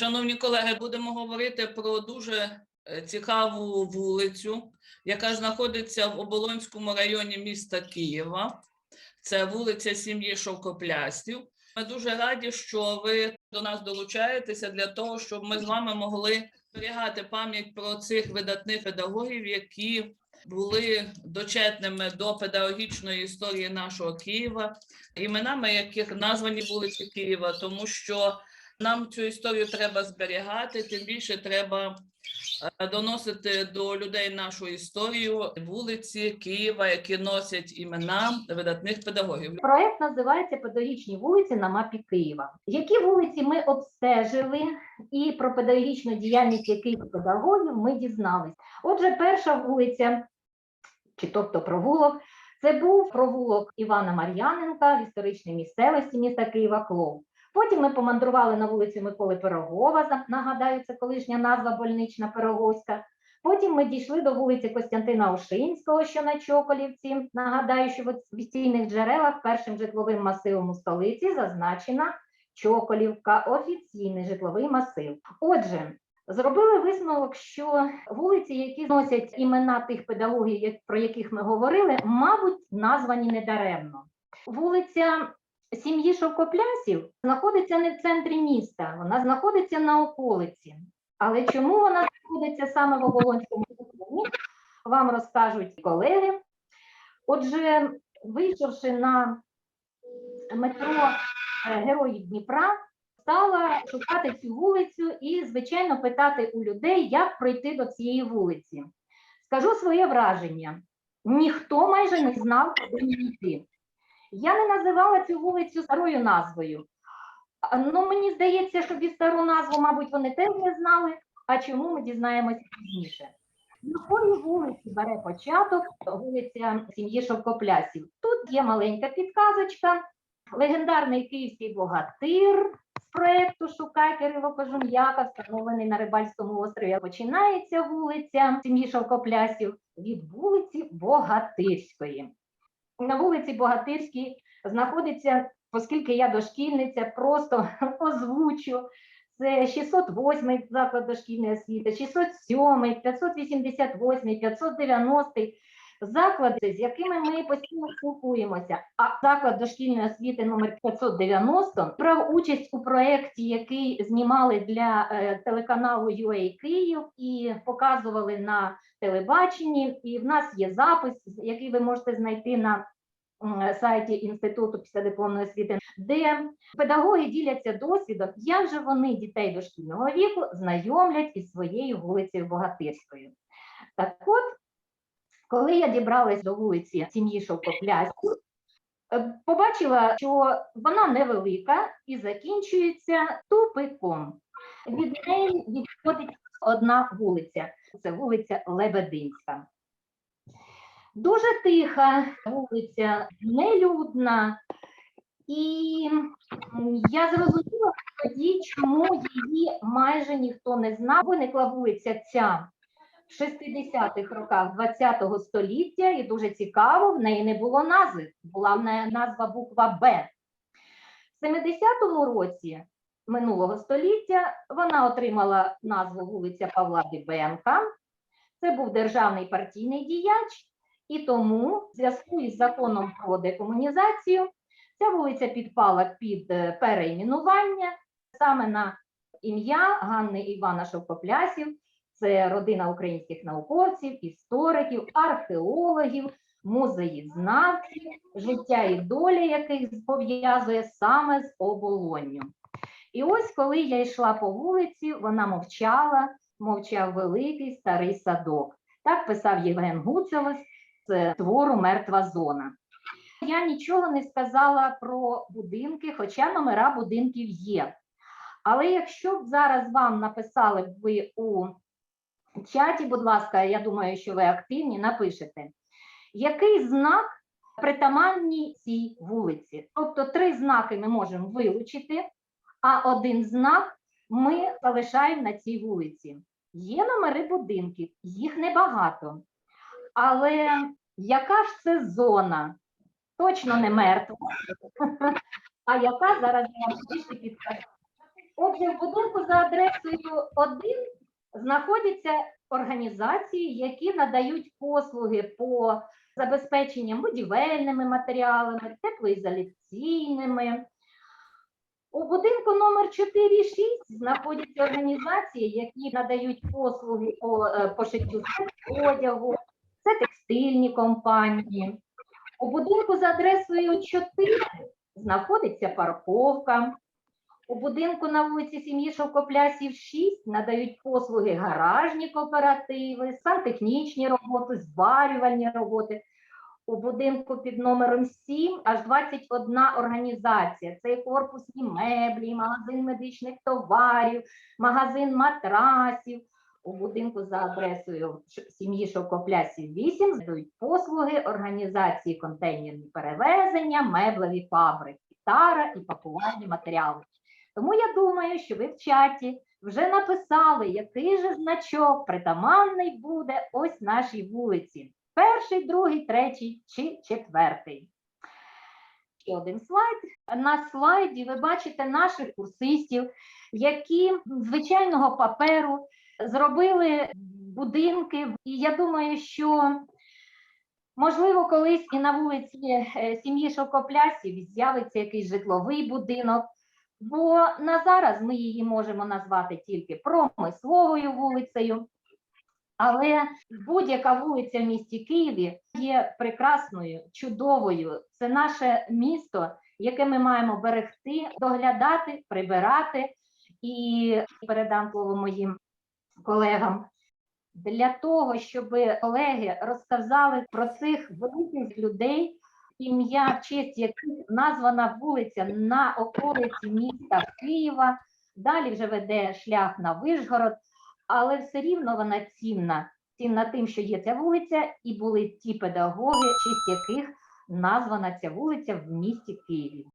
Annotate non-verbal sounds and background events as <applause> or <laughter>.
Шановні колеги, будемо говорити про дуже е, цікаву вулицю, яка знаходиться в Оболонському районі міста Києва. Це вулиця сім'ї Шовкоплястів. Ми дуже раді, що ви до нас долучаєтеся для того, щоб ми з вами могли зберігати пам'ять про цих видатних педагогів, які були дочетними до педагогічної історії нашого Києва, іменами яких названі вулиці Києва, тому що нам цю історію треба зберігати, тим більше треба е, доносити до людей нашу історію вулиці Києва, які носять імена видатних педагогів. Проект називається Педагогічні вулиці на мапі Києва. Які вулиці ми обстежили, і про педагогічну діяльність яких педагогів ми дізнались. Отже, перша вулиця, чи тобто провулок, це був провулок Івана Мар'яненка в історичній місцевості міста Києва Клоу. Потім ми помандрували на вулицю Миколи Пирогова, нагадаю, це колишня назва больнична Пироговська. Потім ми дійшли до вулиці Костянтина Ошинського, що на Чоколівці. Нагадаю, що в офіційних джерелах першим житловим масивом у столиці зазначена Чоколівка, офіційний житловий масив. Отже, зробили висновок, що вулиці, які носять імена тих педагогів, про яких ми говорили, мабуть, названі недаремно. Вулиця сім'ї Шовкоплясів знаходиться не в центрі міста, вона знаходиться на околиці. Але чому вона знаходиться саме в Оболонському районі, вам розкажуть колеги. Отже, вийшовши на метро е, Героїв Дніпра, стала шукати цю вулицю і, звичайно, питати у людей, як пройти до цієї вулиці. Скажу своє враження: ніхто майже не знав, куди йти. Я не називала цю вулицю старою назвою. Ну, мені здається, що і стару назву, мабуть, вони теж не знали. А чому ми дізнаємося пізніше? Якої вулиці бере початок вулиця сім'ї Шовкоплясів. Тут є маленька підказочка. Легендарний київський богатир з проекту Шукай Кирило Кожум'яка, встановлений на Рибальському острові. Починається вулиця сім'ї Шовкоплясів від вулиці Богатирської. На вулиці Богатирській знаходиться, оскільки я дошкільниця, просто <laughs> озвучу. Це 608 заклад дошкільної освіти, 607, 588, 590 заклади, з якими ми постійно спілкуємося. А заклад дошкільної освіти номер 590 брав участь у проєкті, який знімали для е, телеканалу UA Київ і показували на телебаченні. І в нас є запис, який ви можете знайти на сайті Інституту післядипломної освіти, де педагоги діляться досвідом, як же вони дітей дошкільного віку знайомлять із своєю вулицею Богатирською. Так от, коли я дібралась до вулиці сім'ї Шовкопляську, е, побачила, що вона невелика і закінчується тупиком. Від неї відходить одна вулиця, це вулиця Лебединська. Дуже тиха вулиця, нелюдна, і я зрозуміла тоді, чому її майже ніхто не знав. Виникла вулиця ця в 60-х роках ХХ століття, і дуже цікаво, в неї не було назви, була назва буква Б. В 70-му році минулого століття вона отримала назву вулиця Павла Дибенка. Це був державний партійний діяч, і тому в зв'язку із законом про декомунізацію ця вулиця підпала під е, перейменування саме на ім'я Ганни Івана Шовкоплясів. Це родина українських науковців, істориків, археологів, музеєзнавців, життя і доля яких пов'язує саме з оболонню. І ось коли я йшла по вулиці, вона мовчала, мовчав великий старий садок. Так писав Євген Гуцелос з твору Мертва зона. Я нічого не сказала про будинки, хоча номера будинків є. Але якщо б зараз вам написали б ви у чаті, будь ласка, я думаю, що ви активні, напишете, який знак притаманній цій вулиці? Тобто три знаки ми можемо вилучити, а один знак ми залишаємо на цій вулиці. Є номери будинків, їх небагато. Але яка ж це зона? Точно не мертва. А яка зараз вам трішки підкажу. Отже, в будинку за адресою 1 знаходяться організації, які надають послуги по забезпеченням будівельними матеріалами, теплоізоляційними. У будинку номер 4 і 6 знаходяться організації, які надають послуги по е, пошиттю одягу, це текстильні компанії. У будинку за адресою 4 знаходиться парковка. У будинку на вулиці сім'ї Шовкоплясів 6 надають послуги гаражні кооперативи, сантехнічні роботи, зварювальні роботи. У будинку під номером 7 аж 21 організація. Це корпусні меблі, магазин медичних товарів, магазин матрасів. У будинку за адресою сім'ї Шовкоплясів 8 надають послуги організації контейнерні перевезення, меблеві фабрики, тара і пакувальні матеріали. Тому я думаю, що ви в чаті вже написали, який же значок притаманний буде ось нашій вулиці. Перший, другий, третій чи четвертий. Ще один слайд. На слайді ви бачите наших курсистів, які звичайного паперу зробили будинки. І я думаю, що можливо колись і на вулиці е, сім'ї Шовкоплясів з'явиться якийсь житловий будинок. Бо на зараз ми її можемо назвати тільки промисловою вулицею, але будь-яка вулиця в місті Києві є прекрасною, чудовою. Це наше місто, яке ми маємо берегти, доглядати, прибирати. І передам слово моїм колегам для того, щоб колеги розказали про цих великих людей, ім'я, в честь яких названа вулиця на околиці міста Києва. Далі вже веде шлях на Вишгород, але все рівно вона цінна. Цінна тим, що є ця вулиця, і були ті педагоги, в честь яких названа ця вулиця в місті Києві.